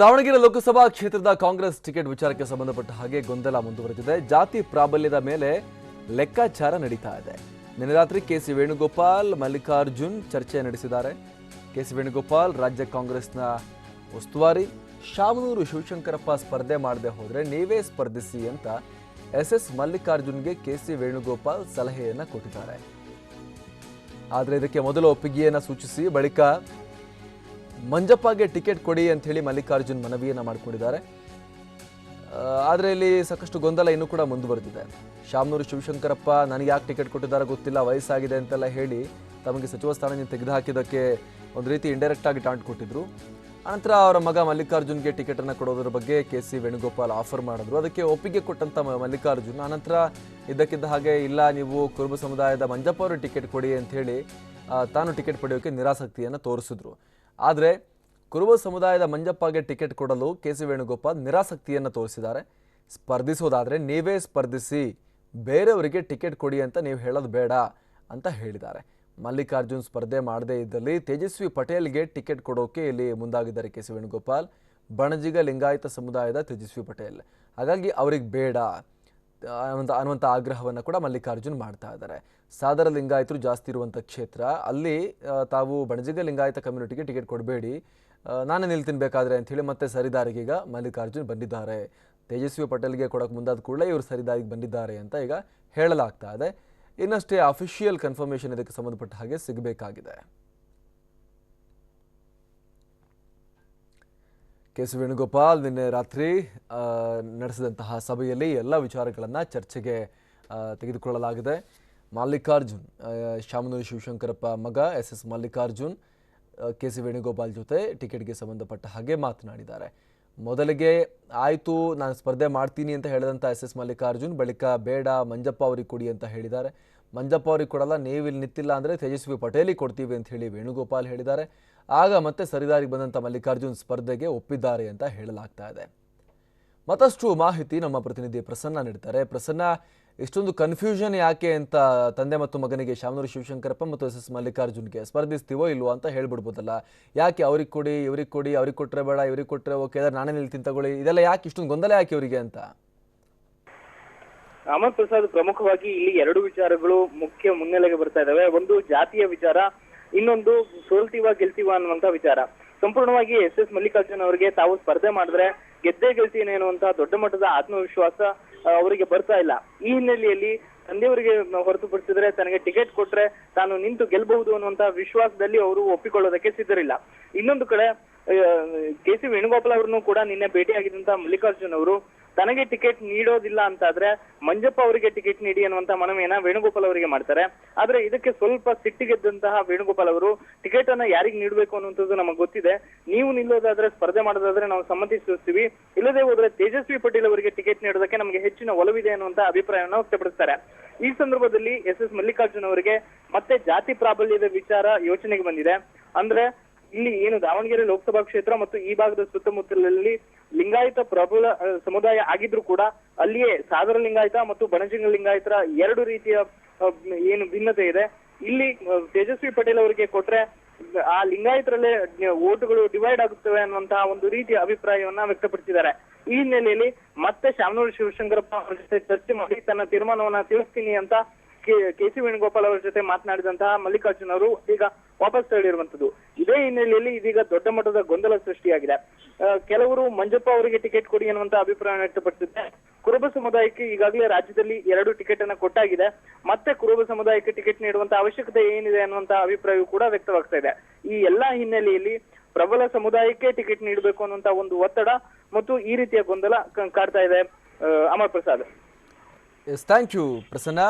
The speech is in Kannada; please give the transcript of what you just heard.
ದಾವಣಗೆರೆ ಲೋಕಸಭಾ ಕ್ಷೇತ್ರದ ಕಾಂಗ್ರೆಸ್ ಟಿಕೆಟ್ ವಿಚಾರಕ್ಕೆ ಸಂಬಂಧಪಟ್ಟ ಹಾಗೆ ಗೊಂದಲ ಮುಂದುವರೆದಿದೆ. ಜಾತಿ ಪ್ರಾಬಲ್ಯದ ಮೇಲೆ ಲೆಕ್ಕಾಚಾರ ನಡೀತಾ ಇದೆ. ನಿನ್ನೆ ರಾತ್ರಿ ಕೆಸಿ ವೇಣುಗೋಪಾಲ್, ಮಲ್ಲಿಕಾರ್ಜುನ್ ಚರ್ಚೆ ನಡೆಸಿದ್ದಾರೆ. ಕೆಸಿ ವೇಣುಗೋಪಾಲ್ ರಾಜ್ಯ ಕಾಂಗ್ರೆಸ್ನ ಉಸ್ತುವಾರಿ, ಶಾಮನೂರು ಶಿವಶಂಕರಪ್ಪ ಸ್ಪರ್ಧೆ ಮಾಡದೆ ಹೋದರೆ ನೀವೇ ಸ್ಪರ್ಧಿಸಿ ಅಂತ ಎಸ್ ಎಸ್ ಮಲ್ಲಿಕಾರ್ಜುನ್ಗೆ ಕೆಸಿ ವೇಣುಗೋಪಾಲ್ ಸಲಹೆಯನ್ನ ಕೊಟ್ಟಿದ್ದಾರೆ. ಆದರೆ ಇದಕ್ಕೆ ಮೊದಲು ಒಪ್ಪಿಗೆಯನ್ನ ಸೂಚಿಸಿ, ಬಳಿಕ ಮಂಜಪ್ಪಗೆ ಟಿಕೆಟ್ ಕೊಡಿ ಅಂತ ಹೇಳಿ ಮಲ್ಲಿಕಾರ್ಜುನ್ ಮನವಿಯನ್ನ ಮಾಡಿಕೊಂಡಿದ್ದಾರೆ. ಆದರೆ ಇಲ್ಲಿ ಸಾಕಷ್ಟು ಗೊಂದಲ ಇನ್ನೂ ಕೂಡ ಮುಂದುವರೆದಿದೆ. ಶಾಮನೂರು ಶಿವಶಂಕರಪ್ಪ ನನಗೆ ಯಾಕೆ ಟಿಕೆಟ್ ಕೊಟ್ಟಿದ್ದಾರೆ ಗೊತ್ತಿಲ್ಲ, ವಯಸ್ಸಾಗಿದೆ ಅಂತೆಲ್ಲ ಹೇಳಿ ತಮಗೆ ಸಚಿವ ಸ್ಥಾನದಿಂದ ತೆಗೆದುಹಾಕಿದ್ದಕ್ಕೆ ಒಂದು ರೀತಿ ಇಂಡೈರೆಕ್ಟ್ ಆಗಿ ಟಾಂಟ್ ಕೊಟ್ಟಿದ್ರು. ಅನಂತರ ಅವರ ಮಗ ಮಲ್ಲಿಕಾರ್ಜುನ್ಗೆ ಟಿಕೆಟ್ ಅನ್ನ ಕೊಡೋದ್ರ ಬಗ್ಗೆ ಕೆ ಸಿ ವೇಣುಗೋಪಾಲ್ ಆಫರ್ ಮಾಡಿದ್ರು. ಅದಕ್ಕೆ ಒಪ್ಪಿಗೆ ಕೊಟ್ಟಂತ ಮಲ್ಲಿಕಾರ್ಜುನ್. ಅನಂತರ ಇದ್ದಕ್ಕಿದ್ದ ಹಾಗೆ, ಇಲ್ಲ, ನೀವು ಕುರುಬ ಸಮುದಾಯದ ಮಂಜಪ್ಪ ಅವರು ಟಿಕೆಟ್ ಕೊಡಿ ಅಂತ ಹೇಳಿ ತಾನು ಟಿಕೆಟ್ ಪಡೆಯೋಕೆ ನಿರಾಸಕ್ತಿಯನ್ನು ತೋರಿಸಿದ್ರು. ಆದರೆ ಕುರುಬ ಸಮುದಾಯದ ಮಂಜಪ್ಪಗೆ ಟಿಕೆಟ್ ಕೊಡಲು ಕೆ ಸಿ ವೇಣುಗೋಪಾಲ್ ನಿರಾಸಕ್ತಿಯನ್ನು ತೋರಿಸಿದ್ದಾರೆ. ಸ್ಪರ್ಧಿಸೋದಾದರೆ ನೀವೇ ಸ್ಪರ್ಧಿಸಿ, ಬೇರೆಯವರಿಗೆ ಟಿಕೆಟ್ ಕೊಡಿ ಅಂತ ನೀವು ಹೇಳೋದು ಬೇಡ ಅಂತ ಹೇಳಿದ್ದಾರೆ. ಮಲ್ಲಿಕಾರ್ಜುನ್ ಸ್ಪರ್ಧೆ ಮಾಡದೇ ಇದ್ದಲ್ಲಿ ತೇಜಸ್ವಿ ಪಟೇಲ್ಗೆ ಟಿಕೆಟ್ ಕೊಡೋಕೆ ಇಲ್ಲಿ ಮುಂದಾಗಿದ್ದಾರೆ ಕೆ ಸಿ ವೇಣುಗೋಪಾಲ್. ಬಣಜಿಗ ಲಿಂಗಾಯತ ಸಮುದಾಯದ ತೇಜಸ್ವಿ ಪಟೇಲ್. ಹಾಗಾಗಿ ಅವ್ರಿಗೆ ಬೇಡ. ಅನ್ನುವಂಥ ಆಗ್ರಹವನ್ನು ಕೂಡ ಮಲ್ಲಿಕಾರ್ಜುನ್ ಮಾಡ್ತಾ ಇದ್ದಾರೆ. ಸಾದರ ಲಿಂಗಾಯತರು ಜಾಸ್ತಿ ಇರುವಂಥ ಕ್ಷೇತ್ರ, ಅಲ್ಲಿ ತಾವು ಬಣಜಿಗ ಲಿಂಗಾಯತ ಕಮ್ಯುನಿಟಿಗೆ ಟಿಕೆಟ್ ಕೊಡಬೇಡಿ. ನಾನೇ ನಿಲ್ತೀನಿ ಬೇಕಾದ್ರೆ ಅಂಥೇಳಿ ಮತ್ತೆ ಸರಿದಾರಿಗೆ ಈಗ ಮಲ್ಲಿಕಾರ್ಜುನ್ ಬಂದಿದ್ದಾರೆ. ತೇಜಸ್ವಿ ಪಟೇಲ್ಗೆ ಕೊಡೋಕೆ ಮುಂದಾದ ಕೂಡಲೇ ಇವರು ಸರಿದಾರಿಗೆ ಬಂದಿದ್ದಾರೆ ಅಂತ ಈಗ ಹೇಳಲಾಗ್ತಾ ಇದೆ. ಇನ್ನಷ್ಟೇ ಅಫಿಷಿಯಲ್ ಕನ್ಫರ್ಮೇಷನ್ ಇದಕ್ಕೆ ಸಂಬಂಧಪಟ್ಟ ಹಾಗೆ ಸಿಗಬೇಕಾಗಿದೆ. ಕೆ ಸಿ ವೇಣುಗೋಪಾಲ್ ನಿನ್ನೆ ರಾತ್ರಿ ನಡೆಸಿದಂತಹ ಸಭೆಯಲ್ಲಿ ಎಲ್ಲ ವಿಚಾರಗಳನ್ನು ಚರ್ಚೆಗೆ ತೆಗೆದುಕೊಳ್ಳಲಾಗಿದೆ. ಮಲ್ಲಿಕಾರ್ಜುನ್ ಶಾಮನೂರು ಶಿವಶಂಕರಪ್ಪ ಮಗ S S Mallikarjun K C Venugopal ಜೊತೆ ಟಿಕೆಟ್ಗೆ ಸಂಬಂಧಪಟ್ಟ ಹಾಗೆ ಮಾತನಾಡಿದ್ದಾರೆ. ಮೊದಲಿಗೆ, ಆಯಿತು, ನಾನು ಸ್ಪರ್ಧೆ ಮಾಡ್ತೀನಿ ಅಂತ ಹೇಳಿದಂಥ ಎಸ್ ಎಸ್ ಮಲ್ಲಿಕಾರ್ಜುನ್, ಬಳಿಕ ಬೇಡ, ಮಂಜಪ್ಪ ಅವರಿಗೆ ಕೊಡಿ ಅಂತ ಹೇಳಿದ್ದಾರೆ. ಮಂಜಪ್ಪ ಅವ್ರಿಗೆ ಕೊಡಲ್ಲ ನೀವು ಇಲ್ಲಿ ನಿಂತಿಲ್ಲ ಅಂದರೆ ತೇಜಸ್ವಿ ಪಟೇಲಿಗೆ ಕೊಡ್ತೀವಿ ಅಂತ ಹೇಳಿ ವೇಣುಗೋಪಾಲ್ ಹೇಳಿದ್ದಾರೆ. ಆಗ ಮತ್ತೆ ಸರಿದಾರಿಗೆ ಬಂದಂಥ ಮಲ್ಲಿಕಾರ್ಜುನ್ ಸ್ಪರ್ಧೆಗೆ ಒಪ್ಪಿದ್ದಾರೆ ಅಂತ ಹೇಳಲಾಗ್ತಾ ಇದೆ. ಮತ್ತಷ್ಟು ಮಾಹಿತಿ ನಮ್ಮ ಪ್ರತಿನಿಧಿ ಪ್ರಸನ್ನ ನೀಡ್ತಾರೆ. ಪ್ರಸನ್ನ, ಇಷ್ಟೊಂದು ಕನ್ಫ್ಯೂಷನ್ ಯಾಕೆ ಅಂತ ತಂದೆ ಮತ್ತು ಮಗನಿಗೆ ಶಾಮನೂರು ಶಿವಶಂಕರಪ್ಪ ಮತ್ತು ಎಸ್ ಎಸ್ ಮಲ್ಲಿಕಾರ್ಜುನ್ಗೆ ಸ್ಪರ್ಧಿಸ್ತೀವೋ ಇಲ್ವೋ ಅಂತ ಹೇಳ್ಬಿಡ್ಬೋದಲ್ಲ. ಯಾಕೆ ಅವ್ರಿಗೆ ಕೊಡಿ, ಇವ್ರಿಗೆ ಕೊಡಿ, ಅವ್ರಿಗೆ ಕೊಟ್ಟರೆ ಬೇಡ, ಇವ್ರಿಗೆ ಕೊಟ್ಟರೆ ಓಕೆ ಅದ್ರ ನಾನೇ ನಿಲ್ತಿ ತಗೊಳ್ಳಿ, ಇದೆಲ್ಲ ಯಾಕೆ ಇಷ್ಟೊಂದು ಗೊಂದಲ ಯಾಕೆ ಇವರಿಗೆ ಅಂತ? ಅಮರ್ ಪ್ರಸಾದ್ ಪ್ರಮುಖವಾಗಿ ಇಲ್ಲಿ ಎರಡು ವಿಚಾರಗಳು ಮುಖ್ಯ ಮುನ್ನೆಲೆಗೆ ಬರ್ತಾ ಇದಾವೆ. ಒಂದು ಜಾತಿಯ ವಿಚಾರ ಇನ್ನೊಂದು ಸೋಲ್ತೀವ ಗೆಲ್ತೀವ ಅನ್ನುವಂತ ವಿಚಾರ. ಸಂಪೂರ್ಣವಾಗಿ ಎಸ್ ಎಸ್ ಮಲ್ಲಿಕಾರ್ಜುನ್ ಅವರಿಗೆ ತಾವು ಸ್ಪರ್ಧೆ ಮಾಡಿದ್ರೆ ಗೆದ್ದೇ ಗೆಲ್ತೀನಿ ಅನ್ನುವಂತ ದೊಡ್ಡ ಮಟ್ಟದ ಆತ್ಮವಿಶ್ವಾಸ ಅವರಿಗೆ ಬರ್ತಾ ಇಲ್ಲ. ಈ ಹಿನ್ನೆಲೆಯಲ್ಲಿ ತಂದೆಯವರಿಗೆ ಹೊರತುಪಡಿಸಿದ್ರೆ ತನಗೆ ಟಿಕೆಟ್ ಕೊಟ್ರೆ ತಾನು ನಿಂತು ಗೆಲ್ಬಹುದು ಅನ್ನುವಂತ ವಿಶ್ವಾಸದಲ್ಲಿ ಅವರು ಒಪ್ಪಿಕೊಳ್ಳೋದಕ್ಕೆ ಸಿದ್ಧರಿಲ್ಲ. ಇನ್ನೊಂದು ಕಡೆ ಕೆ ಸಿ ವೇಣುಗೋಪಾಲ್ ಅವರನ್ನು ಕೂಡ ನಿನ್ನೆ ಭೇಟಿಯಾಗಿದ್ದಂತ ಮಲ್ಲಿಕಾರ್ಜುನ್ ಅವರು ತನಗೆ ಟಿಕೆಟ್ ನೀಡೋದಿಲ್ಲ ಅಂತಾದ್ರೆ ಮಂಜಪ್ಪ ಅವರಿಗೆ ಟಿಕೆಟ್ ನೀಡಿ ಅನ್ನುವಂತ ಮನವಿಯನ್ನ ವೇಣುಗೋಪಾಲ್ ಅವರಿಗೆ ಮಾಡ್ತಾರೆ. ಆದ್ರೆ ಇದಕ್ಕೆ ಸ್ವಲ್ಪ ಸಿಟ್ಟಿಗೆದ್ದಂತಹ ವೇಣುಗೋಪಾಲ್ ಅವರು ಟಿಕೆಟ್ ಅನ್ನ ಯಾರಿಗೆ ನೀಡಬೇಕು ಅನ್ನುವಂಥದ್ದು ನಮಗೆ ಗೊತ್ತಿದೆ. ನೀವು ನಿಲ್ಲೋದಾದ್ರೆ, ಸ್ಪರ್ಧೆ ಮಾಡೋದಾದ್ರೆ ನಾವು ಸಮ್ಮತಿ ಸೂಚಿಸ್ತೀವಿ ಇಲ್ಲದೆ ಹೋದ್ರೆ ತೇಜಸ್ವಿ ಪಟೇಲ್ ಅವರಿಗೆ ಟಿಕೆಟ್ ನೀಡೋದಕ್ಕೆ ನಮಗೆ ಹೆಚ್ಚಿನ ಒಲವಿದೆ ಅನ್ನುವಂತ ಅಭಿಪ್ರಾಯವನ್ನು ವ್ಯಕ್ತಪಡಿಸ್ತಾರೆ. ಈ ಸಂದರ್ಭದಲ್ಲಿ ಎಸ್ ಎಸ್ ಮಲ್ಲಿಕಾರ್ಜುನ್ ಅವರಿಗೆ ಮತ್ತೆ ಜಾತಿ ಪ್ರಾಬಲ್ಯದ ವಿಚಾರ ಯೋಚನೆಗೆ ಬಂದಿದೆ. ಅಂದ್ರೆ ಇಲ್ಲಿ ಏನು ದಾವಣಗೆರೆ ಲೋಕಸಭಾ ಕ್ಷೇತ್ರ ಮತ್ತು ಈ ಭಾಗದ ಸುತ್ತಮುತ್ತಲಲ್ಲಿ ಲಿಂಗಾಯತ ಪ್ರಬಲ ಸಮುದಾಯ ಆಗಿದ್ರು ಕೂಡ ಅಲ್ಲಿಯೇ ಸಾಗರ ಲಿಂಗಾಯತ ಮತ್ತು ಬಣಜಿಂಗ ಲಿಂಗಾಯತರ ಎರಡು ರೀತಿಯ ಏನು ಭಿನ್ನತೆ ಇದೆ. ಇಲ್ಲಿ ತೇಜಸ್ವಿ ಪಟೇಲ್ ಅವರಿಗೆ ಕೊಟ್ರೆ ಆ ಲಿಂಗಾಯತರಲ್ಲೇ ಓಟುಗಳು ಡಿವೈಡ್ ಆಗುತ್ತವೆ ಅನ್ನುವಂತಹ ಒಂದು ರೀತಿಯ ಅಭಿಪ್ರಾಯವನ್ನ ವ್ಯಕ್ತಪಡಿಸಿದ್ದಾರೆ. ಈ ಹಿನ್ನೆಲೆಯಲ್ಲಿ ಮತ್ತೆ ಶಾಮನೂರು ಶಿವಶಂಕರಪ್ಪ ಅವರ ಜೊತೆ ಚರ್ಚೆ ಮಾಡಿ ತನ್ನ ತೀರ್ಮಾನವನ್ನ ತಿಳಿಸ್ತೀನಿ ಅಂತ ಕೆ ಸಿ ವೇಣುಗೋಪಾಲ್ ಅವರ ಜೊತೆ ಮಾತನಾಡಿದಂತಹ ಮಲ್ಲಿಕಾರ್ಜುನ್ ಅವರು ಈಗ ವಾಪಸ್ ತಳ್ಳಿರುವಂತದ್ದು ಇದೇ ಹಿನ್ನೆಲೆಯಲ್ಲಿ ಇದೀಗ ದೊಡ್ಡ ಮಟ್ಟದ ಗೊಂದಲ ಸೃಷ್ಟಿಯಾಗಿದೆ. ಕೆಲವರು ಮಂಜಪ್ಪ ಅವರಿಗೆ ಟಿಕೆಟ್ ಕೊಡಿ ಅನ್ನುವಂತ ಅಭಿಪ್ರಾಯ ವ್ಯಕ್ತಪಡಿಸಿದ್ದಾರೆ ಕುರುಬ ಸಮುದಾಯಕ್ಕೆ ಈಗಾಗಲೇ ರಾಜ್ಯದಲ್ಲಿ ಎರಡು ಟಿಕೆಟ್ ಅನ್ನ ಕೊಟ್ಟಾಗಿದೆ. ಮತ್ತೆ ಕುರುಬ ಸಮುದಾಯಕ್ಕೆ ಟಿಕೆಟ್ ನೀಡುವಂತ ಅವಶ್ಯಕತೆ ಏನಿದೆ ಅನ್ನುವಂತ ಅಭಿಪ್ರಾಯವೂ ಕೂಡ ವ್ಯಕ್ತವಾಗ್ತಾ ಇದೆ. ಈ ಎಲ್ಲಾ ಹಿನ್ನೆಲೆಯಲ್ಲಿ ಪ್ರಬಲ ಸಮುದಾಯಕ್ಕೆ ಟಿಕೆಟ್ ನೀಡಬೇಕು ಅನ್ನುವಂತ ಒಂದು ಒತ್ತಡ ಮತ್ತು ಈ ರೀತಿಯ ಗೊಂದಲ ಕಾಡ್ತಾ ಇದೆ Amar Prasad. Thank you Prasanna.